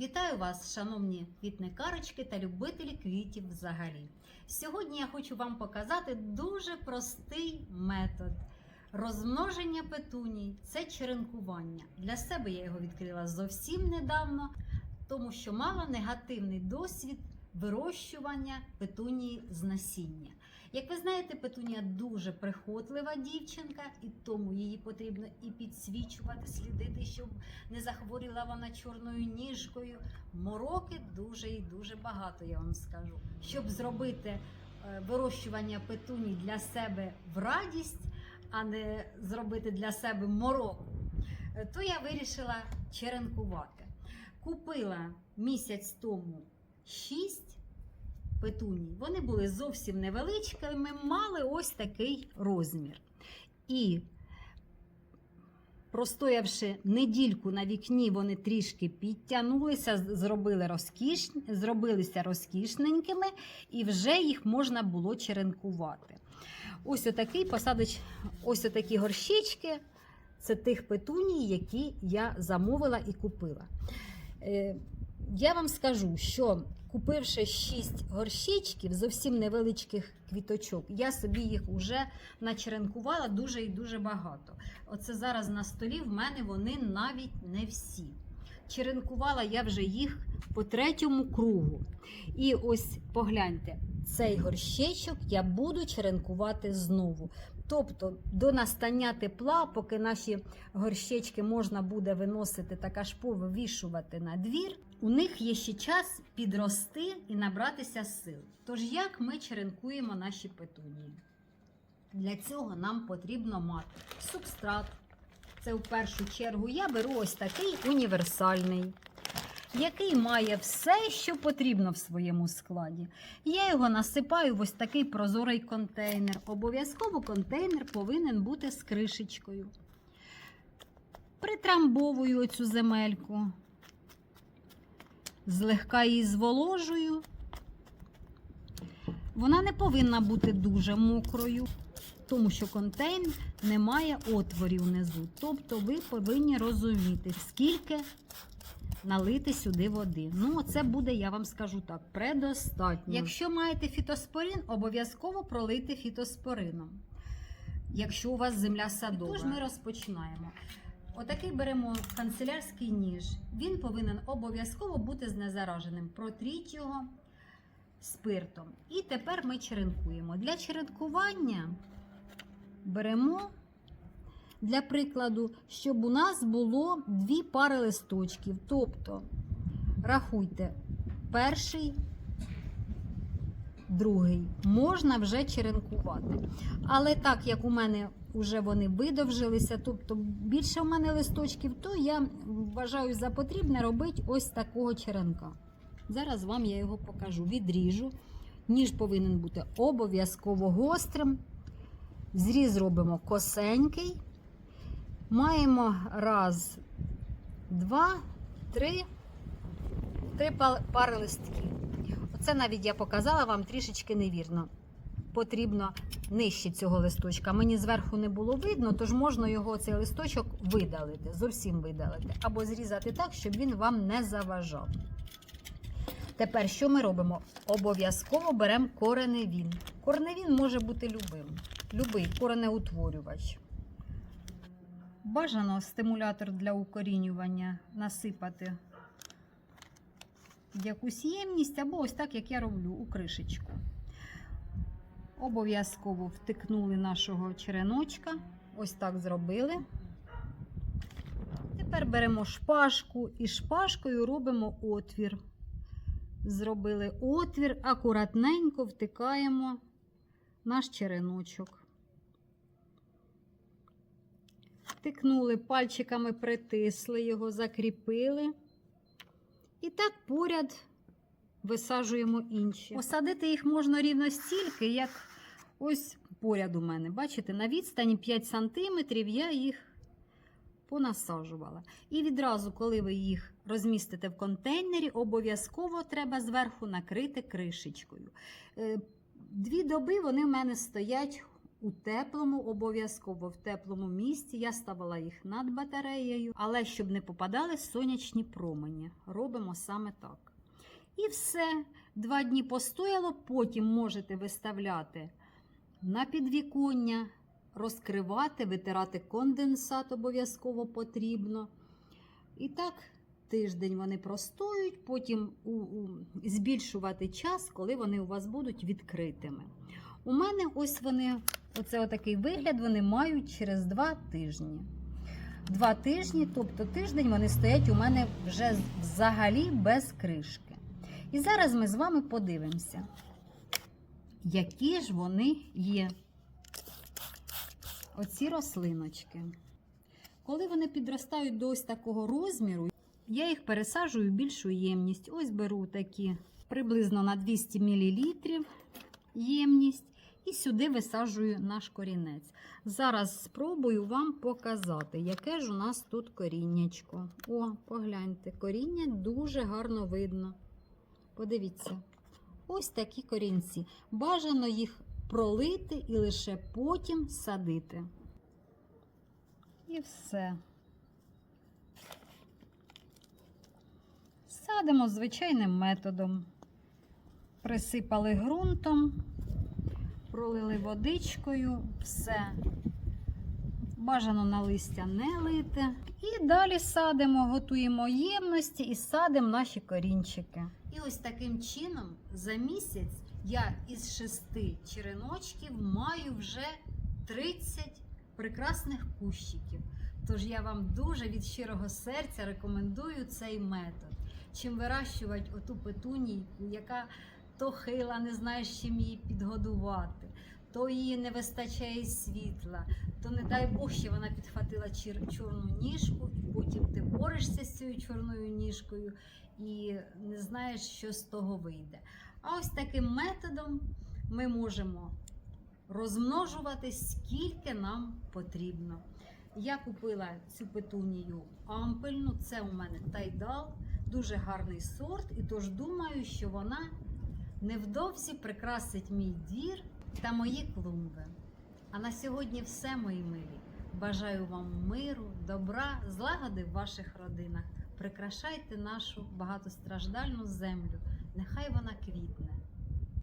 Вітаю вас, шановні квітникарочки та любителі квітів взагалі. Сьогодні я хочу вам показати дуже простий метод розмноження петуній це черенкування. Для себе я його відкрила зовсім недавно, тому що мала негативний досвід вирощування петунії з насіння. Як ви знаєте, петунія дуже прихотлива дівчинка, і тому її потрібно і підсвічувати, слідити, щоб не захворіла вона чорною ніжкою. Мороки дуже і дуже багато, я вам скажу. Щоб зробити е, вирощування петуній для себе в радість, а не зробити для себе мороку, е, то я вирішила черенкувати. Купила місяць тому 6 петуній. Вони були зовсім невеличкими, мали ось такий розмір. І простоявши недільку на вікні, вони трішки підтягнулися, зробили розкіш... зробилися розкішненькими, і вже їх можна було черенкувати. Ось отакий посадоч, ось отакі горщички. Це тих петуній, які я замовила і купила. Я вам скажу, що купивши 6 горщичків, зовсім невеличких квіточок, я собі їх вже начеренкувала дуже і дуже багато. Оце зараз на столі в мене вони навіть не всі. Черенкувала я вже їх по третьому кругу. І ось погляньте, цей горщичок я буду черенкувати знову. Тобто до настання тепла, поки наші горщички можна буде виносити та кашпо вивішувати на двір, у них є ще час підрости і набратися сил. Тож як ми черенкуємо наші петунії? Для цього нам потрібно мати субстрат. Це в першу чергу я беру ось такий універсальний, який має все, що потрібно в своєму складі. Я його насипаю в ось такий прозорий контейнер. Обов'язково контейнер повинен бути з кришечкою. Притрамбовую оцю земельку, злегка її зволожую. Вона не повинна бути дуже мокрою, тому що контейнер не має отворів внизу. Тобто ви повинні розуміти, скільки налити сюди води. Ну, це буде, я вам скажу так, предостатньо. Якщо маєте фітоспорин, обов'язково пролити фітоспорином. Якщо у вас земля садова. Тож ми розпочинаємо. Отакий беремо канцелярський ніж. Він повинен обов'язково бути знезараженим. Протріть його спиртом. І тепер ми черенкуємо. Для черенкування беремо, для прикладу, щоб у нас було дві пари листочків. Тобто, рахуйте, перший, другий можна вже черенкувати. Але так як у мене вже вони видовжилися, тобто більше в мене листочків, то я вважаю за потрібне робити ось такого черенка. Зараз вам я його покажу. Відріжу. Ніж повинен бути обов'язково гострим. Зріз робимо косенький. Маємо раз, два, три, три пари листків. Оце навіть я показала вам трішечки невірно. Потрібно нижче цього листочка. Мені зверху не було видно, тож можна його цей листочок видалити, зовсім видалити, або зрізати так, щоб він вам не заважав. Тепер що ми робимо? Обов'язково беремо кореневін. Кореневін може бути любим. Любий коренеутворювач. Бажано стимулятор для укорінювання насипати якусь ємність або ось так, як я роблю, у кришечку. Обов'язково втикнули нашого череночка. Ось так зробили. Тепер беремо шпажку і шпажкою робимо отвір. Зробили отвір, акуратненько втикаємо наш череночок. Втикнули, пальчиками притисли його, закріпили. І так поряд висаджуємо інші. Посадити їх можна рівно стільки, як ось поряд у мене. Бачите, на відстані 5 см я їх понасаджувала. І відразу, коли ви їх розмістите в контейнері, обов'язково треба зверху накрити кришечкою. Е, Дві доби вони в мене стоять у теплому, обов'язково в теплому місці. Я ставила їх над батареєю, але щоб не попадали сонячні промені. Робимо саме так. І все. Два дні постояло, потім можете виставляти на підвіконня, розкривати, витирати конденсат обов'язково потрібно. І так, тиждень вони простоють, потім у, у, збільшувати час, коли вони у вас будуть відкритими. У мене ось вони, оце отакий вигляд вони мають через два тижні. Два тижні, тобто тиждень вони стоять у мене вже взагалі без кришки. І зараз ми з вами подивимося, які ж вони є. Оці рослиночки. Коли вони підростають до ось такого розміру, я їх пересаджую в більшу ємність. Ось беру такі приблизно на 200 мл ємність. І сюди висаджую наш корінець. Зараз спробую вам показати, яке ж у нас тут коріннячко. О, погляньте, коріння дуже гарно видно. Подивіться, ось такі корінці. Бажано їх пролити і лише потім садити. І все. Садимо звичайним методом. Присипали ґрунтом, пролили водичкою, все. Бажано на листя не лити. І далі садимо, готуємо ємності і садимо наші корінчики. І ось таким чином за місяць я із шести череночків маю вже 30 прекрасних кущиків. Тож я вам дуже від щирого серця рекомендую цей метод. Чим вирощувати оту петунійку, яка то хила, не знаєш, чим її підгодувати, то її не вистачає світла, то не дай Бог, що вона підхватила чорну ніжку, і потім ти борешся з цією чорною ніжкою і не знаєш, що з того вийде. А ось таким методом ми можемо розмножувати скільки нам потрібно. Я купила цю петунію ампельну, це у мене тайдал, дуже гарний сорт, і тож думаю, що вона невдовзі прикрасить мій двір та мої клумби. А на сьогодні все, мої милі. Бажаю вам миру, добра, злагоди в ваших родинах. Прикрашайте нашу багатостраждальну землю. Нехай вона квітне.